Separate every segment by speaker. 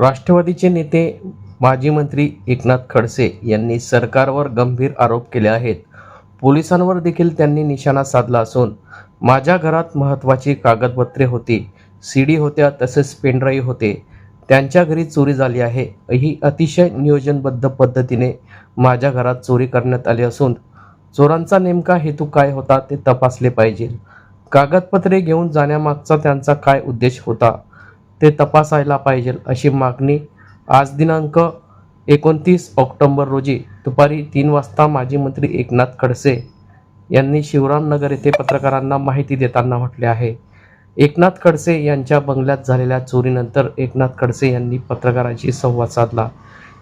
Speaker 1: राष्ट्रवादीचे नेते माजी मंत्री एकनाथ खडसे यांनी सरकारवर गंभीर आरोप केले आहेत. पोलिसांवर देखील त्यांनी निशाणा साधला असून माझ्या घरात महत्त्वाची कागदपत्रे होती सी डी होत्या तसेच पेनड्राईव्ह होते. त्यांच्या घरी चोरी झाली आहे. ही अतिशय नियोजनबद्ध पद्धतीने माझ्या घरात चोरी करण्यात आली असून चोरांचा नेमका हेतू काय होता ते तपासले पाहिजे. कागदपत्रे घेऊन जाण्यामागचा त्यांचा काय उद्देश होता? ते तपासायला पाहिजे अशी मागणी आज दिनांक एकोणतीस ऑक्टोंबर रोजी दुपारी तीन वाजता माजी मंत्री एकनाथ खडसे यांनी शिवरामनगर येथे पत्रकारांना माहिती देताना म्हटले आहे. एकनाथ खडसे यांच्या बंगल्यात झालेल्या चोरीनंतर एकनाथ खडसे यांनी पत्रकारांशी संवाद साधला.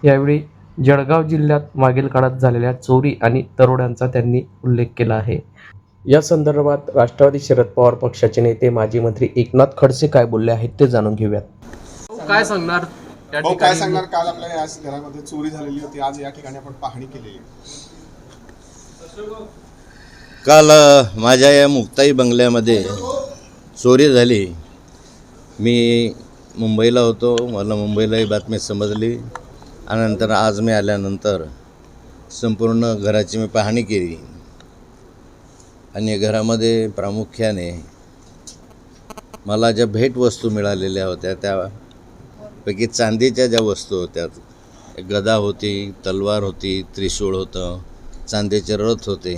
Speaker 1: यावेळी जळगाव जिल्ह्यात मागील काळात झालेल्या चोरी आणि दरोड्यांचा त्यांनी उल्लेख केला आहे. या संदर्भात राष्ट्रवादी शरद पवार पक्षाचे नेते माजी मंत्री एकनाथ खडसे काय बोलले आहेत ते जाणून घेऊयात.
Speaker 2: काय सांगणार? त्या
Speaker 3: भाऊ काय
Speaker 2: ठिकाणी
Speaker 3: सांगणार? काल आपल्या या घरामध्ये चोरी झालेली होती. आज या ठिकाणी आपण पाहणी.
Speaker 4: काल अ, माझ्या या मुक्ताई बंगल्यामध्ये चोरी झाली. मी मुंबईला होतो. मला मुंबईला ही बातमी समजली. आणि नंतर आज मी आल्यानंतर संपूर्ण घराची मी पाहणी केली. आणि घरामध्ये प्रामुख्याने मला ज्या भेटवस्तू मिळालेल्या होत्या त्यापैकी चांदीच्या ज्या वस्तू होत्या गदा होती तलवार होती त्रिशूळ होतं चांदीचे रथ होते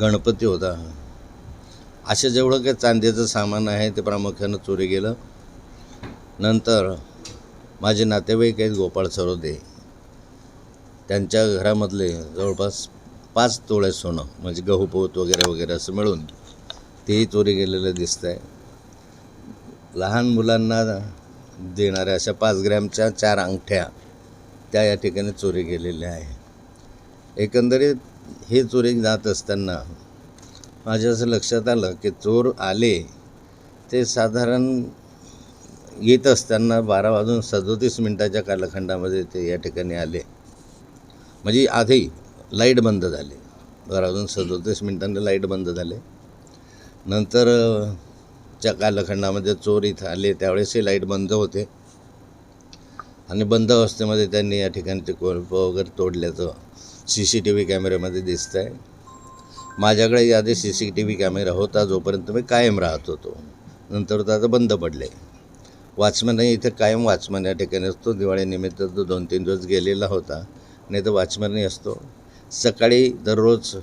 Speaker 4: गणपती होता असे जेवढं काही चांदीचं सामान आहे ते प्रामुख्यानं चोरी गेलं. नंतर माझे नातेवाईक आहेत गोपाळ सरोदे त्यांच्या घरामधले जवळपास पाच तोळे सोनं म्हणजे गहू पोत वगैरे वगैरे असं मिळून तेही चोरी गेलेलं दिसतं आहे लहान मुलांना देणाऱ्या अशा पाच ग्रॅमच्या चार अंगठ्या त्या या ठिकाणी चोरी गेलेल्या आहे एकंदरीत हे चोरी जात असताना माझ्या असं लक्षात आलं की चोर आले ते साधारण येत असताना बारा वाजून सदोतीस मिनटाच्या कालखंडामध्ये ते या ठिकाणी आले. म्हणजे आधी लाइट बंद झाली. घरातून वाजून सदोतीस मिनटांनी लाइट बंद झाले. नंतर च्या कालखंडामध्ये चोर इथं आले त्यावेळेसही लाइट बंद होते. आणि बंद अवस्थेमध्ये त्यांनी या ठिकाणचे कोल्प वगैरे तोडल्याचं सी सी टी व्ही कॅमेऱ्यामध्ये दिसतं आहे माझ्याकडे आधी C C T V camera होता जोपर्यंत मी कायम राहत होतो. नंतर तो आता बंद पडले. वॉचमॅनही इथे कायम वॉचमॅन या ठिकाणी असतो. दिवाळीनिमित्त तो दोन तीन दिवस गेलेला होता. नाही तर वॉचमॅनही असतो. सकाळी दररोज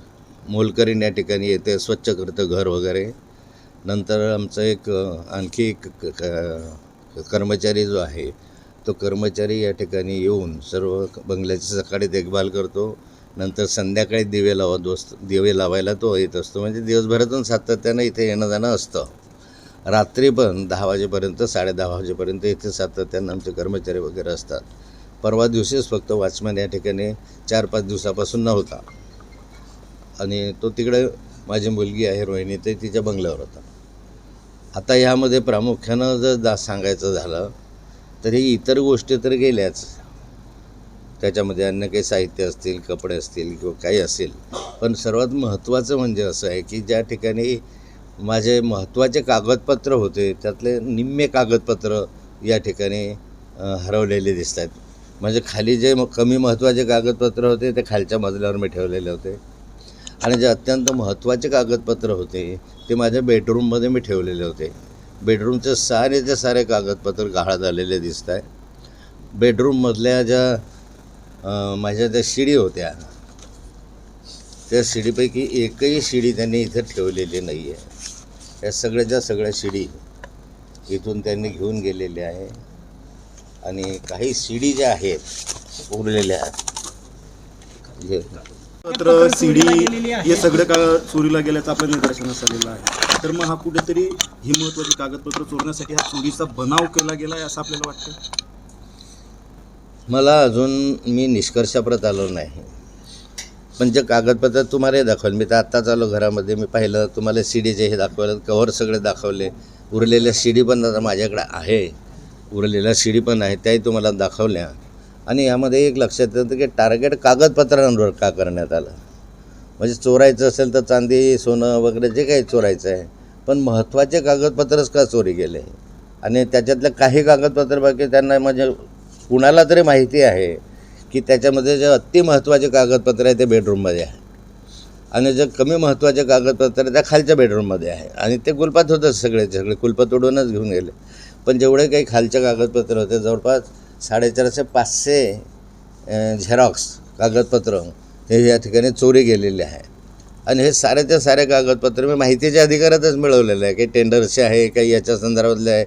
Speaker 4: मोलकरीण या ठिकाणी येते स्वच्छ करतं घर वगैरे. नंतर आमचं एक आणखी एक क- कर्मचारी जो आहे तो कर्मचारी या ठिकाणी येऊन सर्व बंगल्याची सकाळी देखभाल करतो. नंतर संध्याकाळी दिवे लावत असतो दिवे लावायला तो येत असतो. म्हणजे दिवसभरातून सातत्यानं इथे येणं जाणं असतं. रात्री पण दहा वाजेपर्यंत साडेदहा वाजेपर्यंत इथे सातत्यानं आमचे कर्मचारी वगैरे असतात. परवा दिवशीच फक्त वॉचमॅन या ठिकाणी चार पाच दिवसापासून नव्हता. आणि तो तिकडे माझी मुलगी आहे रोहिणी ते तिच्या बंगल्यावर होता. आता ह्यामध्ये प्रामुख्यानं जर दा सांगायचं झालं तर ही इतर गोष्टी तर गेल्याच. त्याच्यामध्ये अन्य काही साहित्य असतील कपडे असतील किंवा काही असेल. पण सर्वात महत्त्वाचं म्हणजे असं आहे की ज्या ठिकाणी माझे महत्त्वाचे कागदपत्र होते त्यातले निम्मे कागदपत्र या ठिकाणी हरवलेले दिसत आहेत म्हणजे खाली जे म- कमी महत्त्वाचे कागदपत्र होते ते खालच्या मजल्यावर मी ठेवलेले होते. आणि जे अत्यंत महत्त्वाचे कागदपत्र होते ते माझ्या बेडरूममध्ये मी ठेवलेले होते. बेडरूमचे सारेचे सारे कागदपत्र गहाळ झालेले दिसत आहे बेडरूममधल्या ज्या माझ्या ज्या शिडी होत्या त्या शिडीपैकी एकही शिडी त्यांनी इथं ठेवलेली नाही आहे या सगळ्याच्या सगळ्या शिडी इथून त्यांनी घेऊन गेलेल्या आहे. आणि काही शिडी ज्या आहेत उरलेल्या जे
Speaker 5: पत्र सीडी हे सगळं का चोरीला गेल्याचं आपल्या निदर्शनास आलेलं आहे. तर मग हा कुठेतरी ही महत्वाची कागदपत्र चोरण्यासाठी हा चोरीचा बनाव केला गेला आहे असं आपल्याला वाटतं
Speaker 4: मला अजून मी निष्कर्षाप्रत आलो नाही. पण जे कागदपत्र तुम्हाला दाखवलं मी तर आत्ताच आलो घरामध्ये मी पाहिलं तुम्हाला सी डीचे हे दाखवलं कव्हर सगळे दाखवले उरलेल्या सी डी पण आता माझ्याकडे आहे. उरलेल्या शिडी पण आहे त्याही तुम्हाला दाखवल्या. आणि यामध्ये एक लक्षात येतं की टार्गेट कागदपत्रांवर का करण्यात आलं? म्हणजे चोरायचं असेल तर चांदी सोनं वगैरे जे काही चोरायचं आहे पण महत्त्वाचे कागदपत्रच का चोरी गेले आणि त्याच्यातलं काही कागदपत्र बाकी त्यांना म्हणजे कुणाला तरी माहिती आहे की त्याच्यामध्ये जे अति महत्त्वाचे कागदपत्र आहे ते बेडरूममध्ये आहे. आणि जे कमी महत्त्वाचे कागदपत्र आहे त्या खालच्या बेडरूममध्ये आहे. आणि ते कुलपात होतं सगळे सगळे कुलपात तोडूनच घेऊन गेले. पण जेवढे काही खालचे कागदपत्र होते जवळपास साडेचारशे पाचशे झेरॉक्स कागदपत्र हे या ठिकाणी चोरी गेलेले आहे. आणि हे सारेच्या सारे कागदपत्र मी माहितीच्या अधिकारातच मिळवलेलं आहे. काही टेंडरचे आहे काही याच्या संदर्भातले आहे.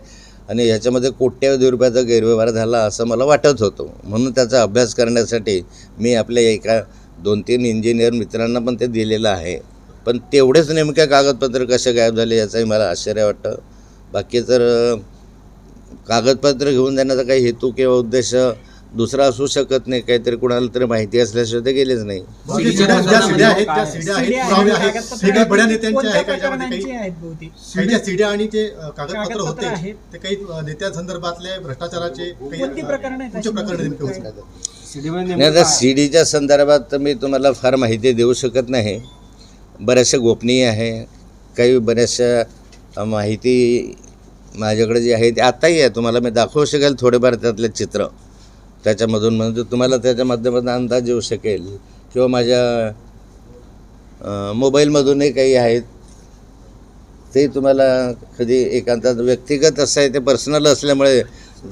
Speaker 4: आणि ह्याच्यामध्ये कोट्यावधी रुपयाचा गैरव्यवहार झाला असं मला वाटत होतं. म्हणून त्याचा अभ्यास करण्यासाठी मी आपल्या एका दोन तीन इंजिनियर मित्रांना पण ते दिलेलं आहे. पण तेवढेच नेमक्या कागदपत्र कसे गायब झाले याचंही मला आश्चर्य वाटतं. बाकी तर कागदपत्र घेऊन जाण्याचा काही हेतू किंवा उद्देश दुसरा असू शकत नाही काहीतरी कुणाला तरी माहिती असल्याशिवाय ते गेलेच नाही.
Speaker 5: सीड्या हे आणि ते कागदपत्र होते. ते काही नेत्यांसंदर्भातले भ्रष्टाचाराचे
Speaker 4: नाही आता सी डीच्या संदर्भात तर मी तुम्हाला फार माहिती देऊ शकत नाही. बऱ्याचशा गोपनीय आहे. काही बऱ्याचशा माहिती माझ्याकडे जे आहे ते आत्ताही आहे. तुम्हाला मी दाखवू शकेल थोडेफार त्यातले चित्र. त्याच्यामधून म्हणजे तुम्हाला त्याच्या माध्यमातून अंदाज येऊ शकेल. किंवा माझ्या मोबाईलमधूनही काही आहेत. ते तुम्हाला कधी एकांतात व्यक्तिगत असं आहे ते पर्सनल असल्यामुळे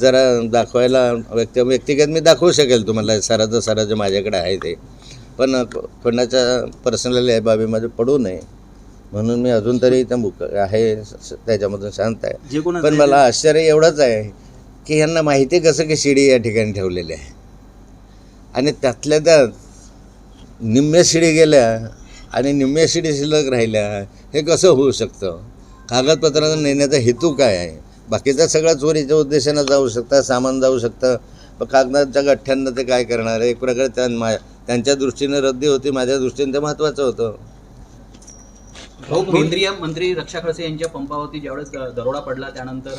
Speaker 4: जरा दाखवायला व्यक्ती व्यक्तिगत मी दाखवू शकेल तुम्हाला. साराचं सारं जे माझ्याकडे आहे ते. पण कोणाच्या पर्सनल या बाबीमध्ये पडू नये. म्हणून मी अजून तरी त्या मुक आहे त्याच्यामधून शांत आहे. पण मला आश्चर्य एवढंच आहे की यांना माहिती कसं की शिडी या ठिकाणी ठेवलेली आहे. आणि त्यातल्या त्यात निम्म्या शिडी गेल्या आणि निम्म्या शिडी शिल्लक राहिल्या हे कसं होऊ शकतं? कागदपत्रांना नेण्याचा हेतू काय आहे? बाकीचा सगळा चोरीच्या उद्देशानं जाऊ शकतं सामान जाऊ शकतं. पण कागदाच्या गठ्ठ्यांना ते काय करणार? एक प्रकारे त्या मा त्यांच्या दृष्टीनं रद्दी होती माझ्या दृष्टीने ते महत्त्वाचं होतं.
Speaker 6: भाऊ केंद्रीय मंत्री रक्षा खडसे यांच्या पंपावरती ज्यावेळेस दरोडा पडला त्यानंतर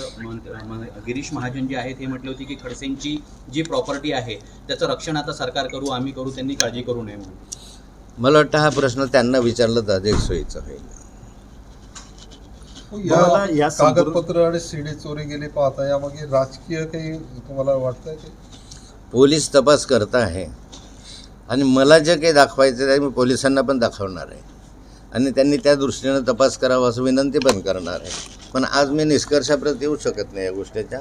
Speaker 6: गिरीश महाजन जे आहेत हे म्हटले होते की खडसेंची जी प्रॉपर्टी आहे त्याचं रक्षण आता सरकार करू आम्ही करू त्यांनी काळजी करू नये म्हणून.
Speaker 4: मला वाटतं हा प्रश्न त्यांना विचारला तर अधिक सोयीचा होईल.
Speaker 5: मला या
Speaker 7: कागदपत्र आणि सीडी चोरी गेली पाहता यामागे राजकीय काही तुम्हाला वाटतंय की?
Speaker 4: पोलीस तपास करत आहे. आणि मला जे काही दाखवायचं आहे मी पोलिसांना पण दाखवणार आहे. आणि त्यांनी त्या दृष्टीनं तपास करावा असं विनंती पण करणार आहे. पण आज मी निष्कर्षाप्रत येऊ शकत नाही या गोष्टीच्या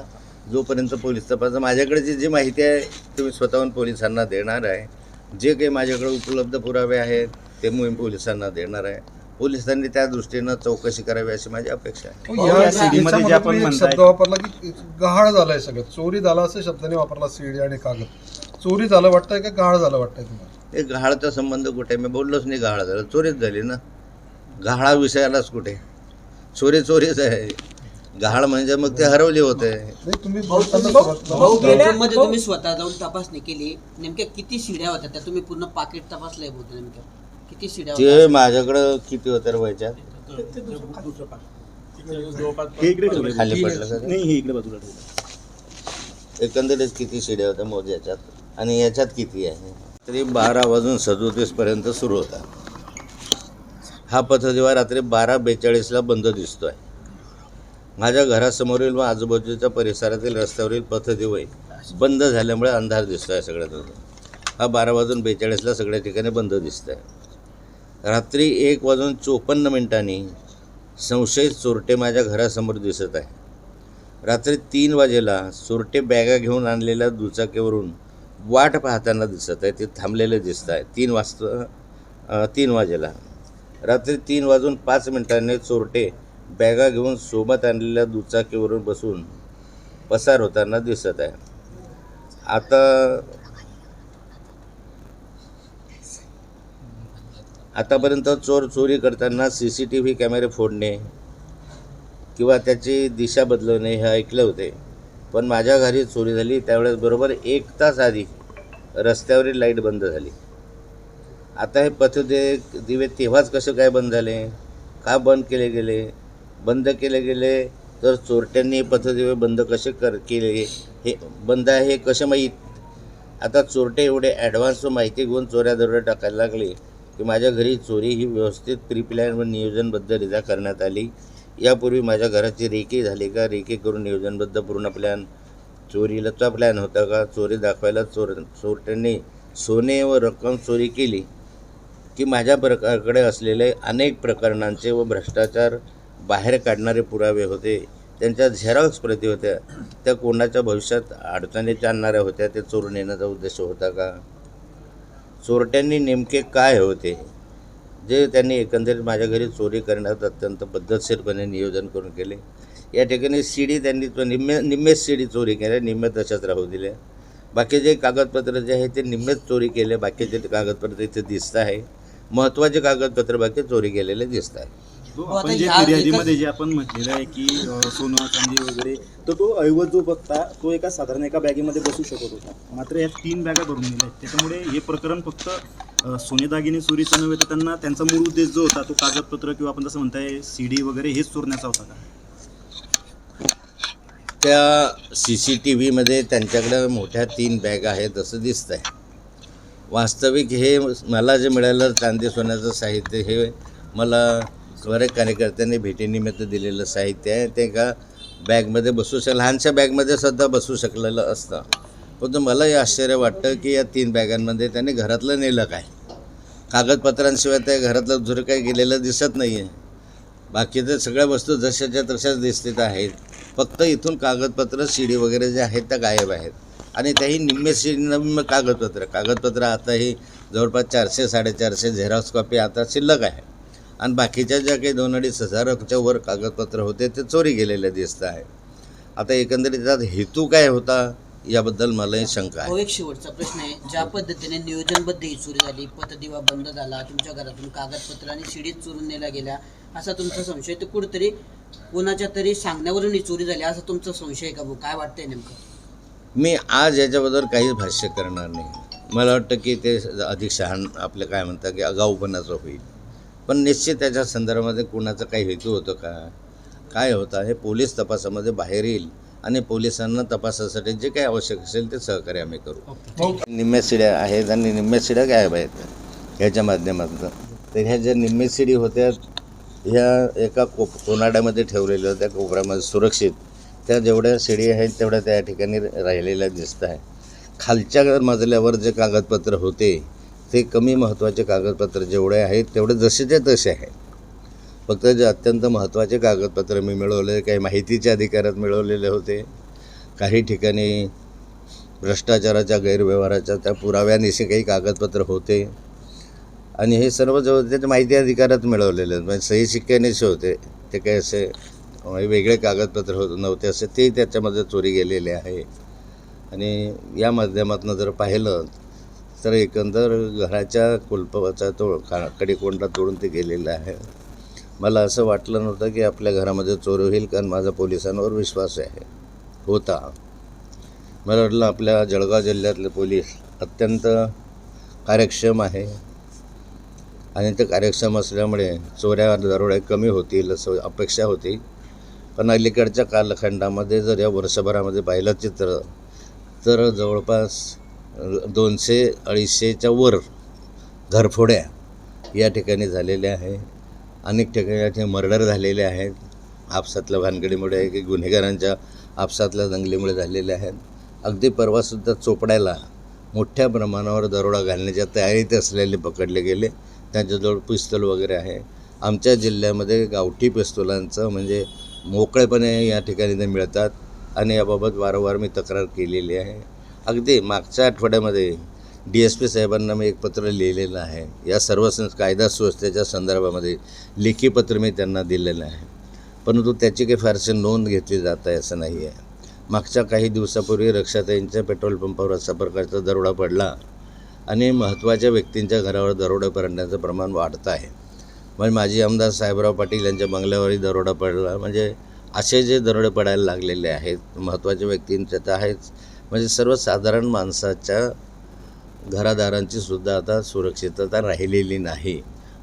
Speaker 4: जोपर्यंत पोलीस तपास माझ्याकडे जी माहिती आहे ती मी स्वतःहून पोलिसांना देणार आहे. जे काही माझ्याकडे उपलब्ध पुरावे आहेत ते मी पोलिसांना देणार आहे. पोलिसांनी त्या दृष्टीनं चौकशी करावी अशी माझी अपेक्षा आहे.
Speaker 7: हो,
Speaker 5: जे
Speaker 7: शब्द वापरला की गहाळ झालाय सगळं. चोरी झाला असं शब्दाने वापरला सीडी आणि कागद. चोरी झालं वाटतंय का गहाळ झालं वाटतंय तुम्हाला?
Speaker 4: हे गहाळचा संबंध कुठे? मी बोललोच नाही गहाळ झालं. चोरीच झाली ना. गहाळा विषयालाच कुठे? चोरी चोरीच आहे. गहाळ म्हणजे मग ते हरवले होते.
Speaker 7: नाही तुम्ही
Speaker 8: स्वतः जाऊन तपासणी केली. नेमक्या किती शिड्या होत्या? त्या तुम्ही पूर्ण पाकिट तपासलंय बोलतो नेमक्या किती शिड्या
Speaker 4: ते
Speaker 8: होत्या?
Speaker 4: माझ्याकडं किती होते रे व्हायच्यात
Speaker 5: हे इकडे ठेवलंय.
Speaker 4: खाली पडलं का? ते?
Speaker 5: नाही इकडे बाजूला ठेवलं
Speaker 4: एकंदरीत किती शिड्या होत्या मोज याच्यात? आणि याच्यात किती आहे? तरी बारा वाजून सदोतीसपर्यंत सुरू होता. हा पथदिवा रात्री बारा बेचाळीसला बंद दिसतो आहे माझ्या घरासमोरील व आजूबाजूच्या परिसरातील रस्त्यावरील पथदिवे बंद झाल्यामुळे अंधार दिसतो आहे सगळ्यात हा बारा वाजून बेचाळीसला सगळ्या ठिकाणी बंद दिसत आहे रात्री एक वाजून चोपन्न मिनिटांनी संशयित चोरटे माझ्या घरासमोर दिसत आहे रात्री तीन वाजेला चोरटे बॅगा घेऊन आणलेल्या दुचाकीवरून वाट पाहताना दिसत आहे ते थांबलेले दिसत आहे तीन वाजता तीन वाजेला. रात्री तीन वाजून पाच मिनिटांनी चोरटे बॅगा घेऊन सोबत आणलेल्या दुचाकीवरून बसून पसार होताना दिसत आहे. आता आतापर्यंत चोर चोरी करताना सी सी टी व्ही कॅमेरे फोडणे किंवा त्याची दिशा बदलवणे हे ऐकले होते. पण माझ्या घरी चोरी झाली त्यावेळेस बरोबर एक तास आधी रस्त्यावरील लाइट बंद झाली. आता हे पथदे दिवे तेव्हाच कसे काय बंद झाले? का बंद केले गेले? बंद केले गेले तर चोरट्यांनी हे पथदिवे बंद कसे कर केले? हे बंद आहे हे कसे माहीत? आता चोरटे एवढे ॲडव्हान्स माहिती घेऊन चोऱ्या दरोडे टाकायला लागले की माझ्या घरी चोरी ही व्यवस्थित प्री प्लॅन व रिझा करण्यात आली. यापूर्वी माझ्या घराची रेकी झाली का? रेकी करून नियोजनबद्ध पूर्ण प्लॅन चोरीलाचा प्लॅन होता का? चोरी दाखवायला चोर चोरट्यांनी सोने व रक्कम चोरी केली. की माझ्या प्रकारकडे असलेले अनेक प्रकरणांचे व भ्रष्टाचार बाहेर काढणारे पुरावे होते. त्यांच्या झेरॉक्स प्रती होत्या. त्या कोणाच्या भविष्यात अडचणीच्या आणणाऱ्या होत्या ते चोरून येण्याचा उद्देश होता का? चोरट्यांनी नेमके काय होते? जे त्यांनी एकंदरीत माझ्या घरी चोरी करण्यात अत्यंत पद्धतशीरपणे नियोजन करून केले. या ठिकाणी शिडी त्यांनी निम्मे निम्मेच शिडी चोरी केल्या निम्मे तशाच राहू दिल्या बाकीचे कागदपत्र जे आहे ते निम्मेच चोरी केले बाकीचे कागदपत्र इथे दिसत आहे. महत्त्वाचे कागदपत्र बाकी चोरी केलेले दिसत आहे
Speaker 5: जो
Speaker 8: हो, आता
Speaker 5: आपण जे फिर्यादीमध्ये जे आपण म्हटलेलं आहे की अ, सोनं चांदी वगैरे तर तो ऐवज जो बघता तो एका साधारण एका बॅगेमध्ये बसू शकत होता. मात्र या तीन बॅगा भरून दिल्या आहेत. त्याच्यामुळे हे प्रकरण फक्त अ, सोने दागिने चोरीचं नव्हे तर त्यांना त्यांचा मूळ उद्देश जो होता तो कागदपत्र किंवा आपण जसं म्हणताय सी डी वगैरे हेच चोरण्याचा होता का?
Speaker 4: त्या सी सी टी व्हीमध्ये त्यांच्याकडे मोठ्या तीन बॅग आहेत असं दिसतं आहे वास्तविक हे मला जे मिळालं चांदी सोन्याचं साहित्य हे मला बऱ्याच कार्यकर्त्यांनी भेटीनिमित्त दिलेलं साहित्य आहे. ते का बॅगमध्ये बसू शक लहानशा बॅगमध्ये सुद्धा बसू शकलेलं असतं. पण मला हे आश्चर्य वाटतं की या तीन बॅगांमध्ये त्यांनी घरातलं नेलं काय? कागदपत्रांशिवाय त्या घरातलं दुसरं काही गेलेलं दिसत नाही आहे बाकीच्या सगळ्या वस्तू जशाच्या तशाच दिसत आहेत. फक्त इथून कागदपत्र शिडी वगैरे जे आहेत त्या गायब आहेत. आणि त्याही निम्मेशी शिडी कागदपत्र. कागदपत्र आता आताही जवळपास चारशे साडेचारशे झेरॉक्स कॉपी आता शिल्लक आहे. आणि बाकीच्या ज्या काही दोन अडीच हजाराच्या वर कागदपत्र होते ते चोरी गेलेले दिसत आहे. आता एकंदरीत त्यात हेतू काय होता याबद्दल मलाही शंका आहे.
Speaker 8: हो एक शेवटचा प्रश्न आहे. ज्या पद्धतीने नियोजनबद्ध ही चोरी झाली पतदिवा बंद झाला तुमच्या घरातून कागदपत्र आणि शिडीत चोरून नेल्या गेल्या असा तुमचा संशय ते कुठेतरी कोणाच्या तरी सांगण्यावरून ही चोरी झाली असा तुमचा संशय आहे का भाऊ? काय वाटतंय नेमकं?
Speaker 4: मी आज याच्याबद्दल काहीच भाष्य करणार नाही. मला वाटतं की ते अधिक शहाण आपलं काय म्हणतात की आगाऊपणाचं होईल. पण निश्चित त्याच्या संदर्भामध्ये कुणाचा काही हेतू होतो का? काय होतं? हे पोलीस तपासामध्ये बाहेर येईल आणि पोलिसांना तपासासाठी जे काही आवश्यक असेल ते सहकार्य आम्ही करू. निम्म्या शिड्या आहेत आणि निम्म्या शिड्या गायब आहेत ह्याच्या माध्यमातून. तर ह्या ज्या निम्मे शिडी होत्या ह्या एका कोप कोनाड्यामध्ये ठेवलेल्या होत्या कोपऱ्यामध्ये सुरक्षित. त्या जेवढ्या शिडी आहेत तेवढ्या त्या ठिकाणी राहिलेल्या दिसत आहे खालच्या मजल्यावर जे कागदपत्र होते ते कमी महत्त्वाचे कागदपत्र जेवढे आहेत तेवढे जसेच्या तसे आहेत. फक्त जे अत्यंत महत्त्वाचे कागदपत्र मी मिळवले काही माहितीच्या अधिकारात मिळवलेले होते. काही ठिकाणी भ्रष्टाचाराच्या गैरव्यवहाराच्या त्या पुराव्यानिशी काही कागदपत्र होते. आणि हे सर्व जवळ त्याच्या माहिती अधिकारात मिळवलेले आहेत. म्हणजे सही शिक्क्यानेच होते ते काही असे वेगळे कागदपत्र होत नव्हते असे ते त्याच्यामध्ये चोरी गेलेले आहे. आणि या माध्यमातून जर पाहिलं तर एकंदर घराच्या कुलपाचा तो का कडेकोंडा तोडून ते गेलेलं आहे. मला असं वाटलं नव्हतं की आपल्या घरामध्ये चोरी होईल कारण माझा पोलिसांवर विश्वास आहे होता. मला वाटलं आपल्या जळगाव जिल्ह्यातले पोलीस अत्यंत कार्यक्षम आहे. आणि ते कार्यक्षम असल्यामुळे चोऱ्या दरोड्या कमी होतील असं अपेक्षा होती. पण अलीकडच्या कालखंडामध्ये जर या वर्षभरामध्ये पाहिलं चित्र तर जवळपास दोनशे अडीचशेच्या वर घरफोड्या या ठिकाणी झालेल्या आहे अनेक ठिकाणी या ठिकाणी मर्डर झालेले आहेत. आपसातल्या भानगडीमुळे की गुन्हेगारांच्या आपसातल्या दंगलीमुळे झालेले आहेत. अगदी परवासुद्धा चोपड्याला मोठ्या प्रमाणावर दरोडा घालण्याच्या तयारीत असलेले पकडले गेले. त्यांच्याजवळ पिस्तूल वगैरे आहे. आमच्या जिल्ह्यामध्ये गावठी पिस्तुलांचं म्हणजे मोकळेपणे या ठिकाणी ते मिळतात आणि याबाबत वारंवार मी तक्रार केलेली आहे. अगदी मागच्या आठवड्यामध्ये डी एस पी साहेबांना मी एक पत्र लिहिलेलं आहे. या सर्व सं कायदा सुव्यवस्थेच्या संदर्भामध्ये लेखी पत्र मी त्यांना दिलेलं आहे. परंतु त्याची काही फारशी नोंद घेतली जात आहे असं नाही आहे. मागच्या काही दिवसापूर्वी रक्षाताईंच्या पेट्रोल पंपावर अशा प्रकारचा दरोडा पडला आणि महत्त्वाच्या व्यक्तींच्या घरावर दरोडे पडण्याचं प्रमाण वाढतं आहे. म्हणजे माजी आमदार साहेबराव पाटील यांच्या बंगल्यावरही दरोडा पडला. म्हणजे असे जे दरोडे पडायला लागलेले आहेत महत्त्वाच्या व्यक्तींच्या तर आहेच. म्हणजे सर्वसाधारण माणसाच्या घरादारांची सुद्धा आता सुरक्षितता राहिलेली नाही.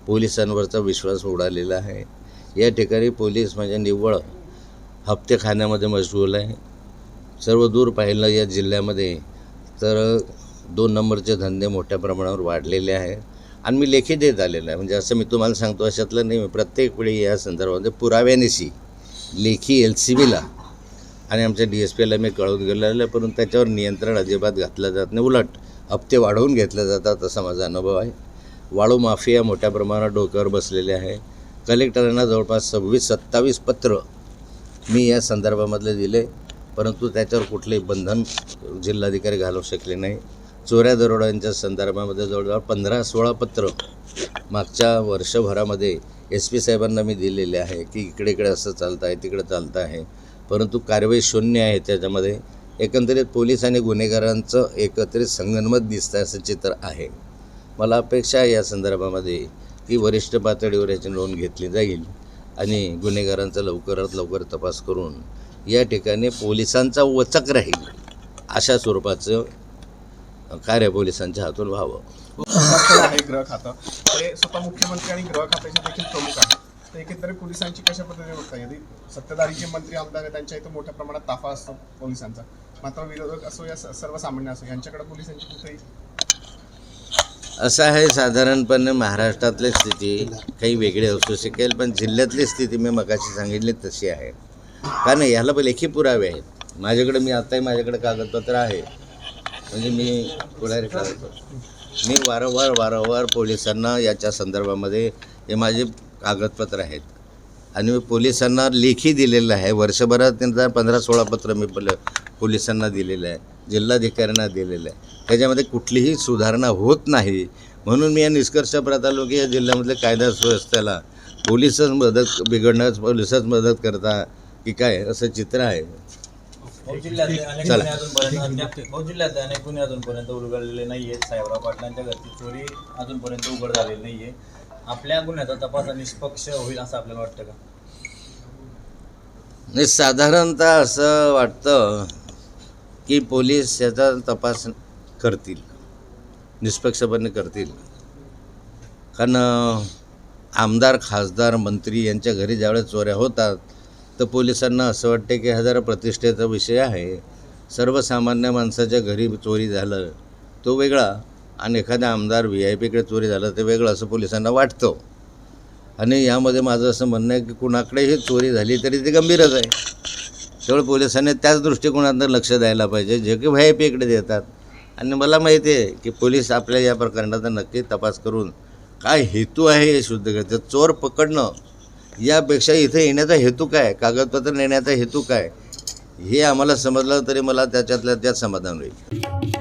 Speaker 4: पोलिसांवरचा विश्वास उडालेला आहे. या ठिकाणी पोलीस म्हणजे निव्वळ हप्ते खाण्यामध्ये मशगूल आहे. सर्व दूर पाहिलं या जिल्ह्यामध्ये तर दोन नंबरचे धंदे मोठ्या प्रमाणावर वाढलेले आहे आणि मी लेखी देत आलेलं आहे. म्हणजे असं मी तुम्हाला सांगतो अशातलं नाही मी प्रत्येक वेळी या संदर्भामध्ये पुराव्यानिशी लेखी एल सी बीला आणि आमच्या डी एस पीला मी कळवून गेलेलं आहे परंतु त्याच्यावर नियंत्रण अजिबात घातलं जात नाही. उलट हप्ते वाढवून घेतले जातात असा माझा अनुभव आहे. वाळू माफिया मोठ्या प्रमाणात डोक्यावर बसलेले आहे. कलेक्टरांना जवळपास सव्वीस सत्तावीस पत्र मी या संदर्भामधले दिले परंतु त्याच्यावर कुठलेही बंधन जिल्हाधिकारी घालू शकले नाही. चोऱ्या दरोड्यांच्या संदर्भामध्ये जवळजवळ पंधरा सोळा पत्र मागच्या वर्षभरामध्ये एस पी साहेबांना मी दिलेले आहे की इकडे इकडे असं चालतं आहे तिकडे चालतं आहे परंतु कारवाई शून्य आहे त्याच्यामध्ये. एकंदरीत पोलीस आणि गुन्हेगारांचं एकत्रित संगनमत दिसतं असं चित्र आहे. मला अपेक्षा आहे या संदर्भामध्ये की वरिष्ठ पातळीवर याची नोंद घेतली जाईल आणि गुन्हेगारांचा लवकरात लवकर तपास करून या ठिकाणी पोलिसांचा वचक राहील अशा स्वरूपाचं कार्य पोलिसांच्या हातून व्हावं.
Speaker 3: आहे गृह खातं. ते स्वतः मुख्यमंत्री आणि गृह खात्याचे देखील प्रमुख आहेत. तर एकंदरीत पोलिसांची कशा पद्धतीने बघता येईल? सत्ताधारी जे मंत्री आमदार त्यांच्या इथं मोठ्या प्रमाणात ताफा असतो पोलिसांचा. मात्र विरोधक असो या सर्वसामान्य असो यांच्याकडे पोलिसांची कुठेही
Speaker 4: असं आहे साधारणपणे महाराष्ट्रातली स्थिती. काही वेगळी असू शकेल पण जिल्ह्यातली स्थिती मी मगाशी सांगितली तशी आहे. कारण ह्याला पण लेखी पुरावे आहेत. माझ्याकडे मी आत्ताही माझ्याकडे कागदपत्र आहे. म्हणजे मी पुढारी कागदपत्र मी वारंवार वारंवार पोलिसांना याच्या संदर्भामध्ये हे माझे कागदपत्र आहेत. आणि मी पोलिसांना लेखी दिलेलं आहे. वर्षभरात त्यांचा पंधरा सोळा पत्र मी पल पोलिसांना दिलेलं आहे. जिल्हाधिकाऱ्यांना दिलेलं आहे. त्याच्यामध्ये कुठलीही सुधारणा होत नाही. म्हणून मी या निष्कर्षाप्रत आलो की या जिल्ह्यामधल्या कायदा सुव्यवस्थेला पोलिसच मदत बिघडण्यास पोलिसच मदत करता की काय असं चित्र आहे. चला.
Speaker 2: जिल्ह्यातले अनेक गुन्हे अजूनपर्यंत उलगडलेले नाही आहेत साहेबराव पाटलांच्या घरची चोरी अजूनपर्यंत उघड झालेली नाही आहे आपल्या गुन्ह्याचा तपास निष्पक्ष होईल असं आपल्याला वाटतं का?
Speaker 4: नाही साधारणतः असं वाटतं की पोलीस याचा तपास करतील. निष्पक्षपणे करतील. कारण आमदार खासदार मंत्री यांच्या घरी ज्यावेळेस चोऱ्या होतात तर पोलिसांना असं वाटते की हा जरा प्रतिष्ठेचा विषय आहे. सर्वसामान्य माणसाच्या घरी चोरी झालं तो वेगळा. आणि एखाद्या आमदार व्ही आय पीकडे चोरी झालं ते वेगळं असं पोलिसांना वाटतं. आणि यामध्ये माझं असं म्हणणं आहे की कुणाकडेही चोरी झाली तरी ती गंभीरच आहे. त्यामुळे पोलिसांनी त्याच दृष्टिकोनातनं लक्ष द्यायला पाहिजे जे की व्ही आय पीकडे देतात. आणि मला माहिती आहे की पोलीस आपल्या या प्रकरणाचा नक्की तपास करून काय हेतू आहे हे शुद्ध करते चोर पकडणं यापेक्षा इथे येण्याचा हेतू काय? कागदपत्र नेण्याचा हेतू काय? हे आम्हाला समजलं तरी मला त्याच्यातल्या त्यात समाधान होईल.